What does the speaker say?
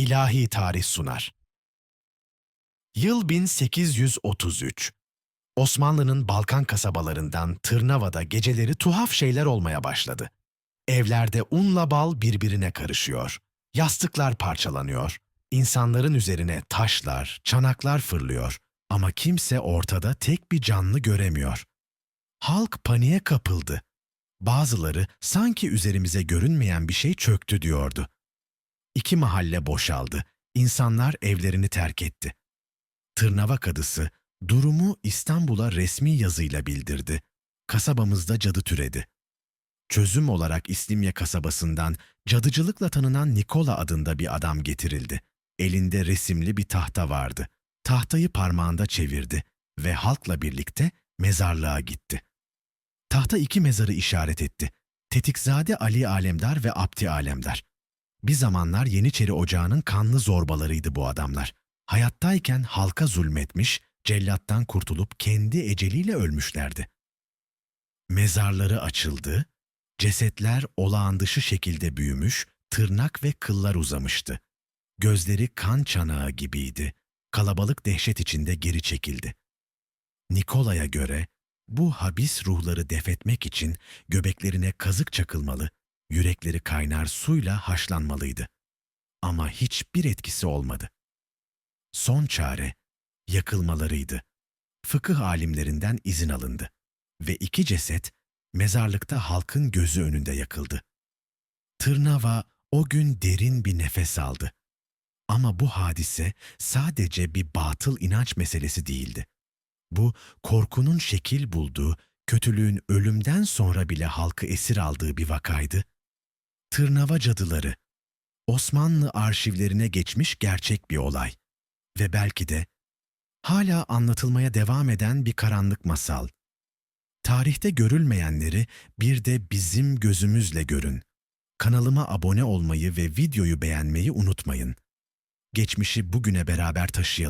İlahi Tarih sunar. Yıl 1833. Osmanlı'nın Balkan kasabalarından Tırnava'da geceleri tuhaf şeyler olmaya başladı. Evlerde unla bal birbirine karışıyor. Yastıklar parçalanıyor. İnsanların üzerine taşlar, çanaklar fırlıyor. Ama kimse ortada tek bir canlı göremiyor. Halk paniğe kapıldı. Bazıları sanki üzerimize görünmeyen bir şey çöktü diyordu. İki mahalle boşaldı. İnsanlar evlerini terk etti. Tırnava kadısı durumu İstanbul'a resmi yazıyla bildirdi. Kasabamızda cadı türedi. Çözüm olarak İslimye kasabasından cadıcılıkla tanınan Nikola adında bir adam getirildi. Elinde resimli bir tahta vardı. Tahtayı parmağında çevirdi ve halkla birlikte mezarlığa gitti. Tahta iki mezarı işaret etti. Tetikzade Ali Alemdar ve Abdi Alemdar. Bir zamanlar Yeniçeri Ocağı'nın kanlı zorbalarıydı bu adamlar. Hayattayken halka zulmetmiş, cellattan kurtulup kendi eceliyle ölmüşlerdi. Mezarları açıldı, cesetler olağan dışı şekilde büyümüş, tırnak ve kıllar uzamıştı. Gözleri kan çanağı gibiydi. Kalabalık dehşet içinde geri çekildi. Nikola'ya göre bu habis ruhları defetmek için göbeklerine kazık çakılmalı, yürekleri kaynar suyla haşlanmalıydı. Ama hiçbir etkisi olmadı. Son çare yakılmalarıydı. Fıkıh alimlerinden izin alındı ve iki ceset mezarlıkta halkın gözü önünde yakıldı. Tırnava o gün derin bir nefes aldı. Ama bu hadise sadece bir batıl inanç meselesi değildi. Bu korkunun şekil bulduğu, kötülüğün ölümden sonra bile halkı esir aldığı bir vakaydı. Tırnava cadıları, Osmanlı arşivlerine geçmiş gerçek bir olay ve belki de hala anlatılmaya devam eden bir karanlık masal. Tarihte görülmeyenleri bir de bizim gözümüzle görün. Kanalıma abone olmayı ve videoyu beğenmeyi unutmayın. Geçmişi bugüne beraber taşıyalım.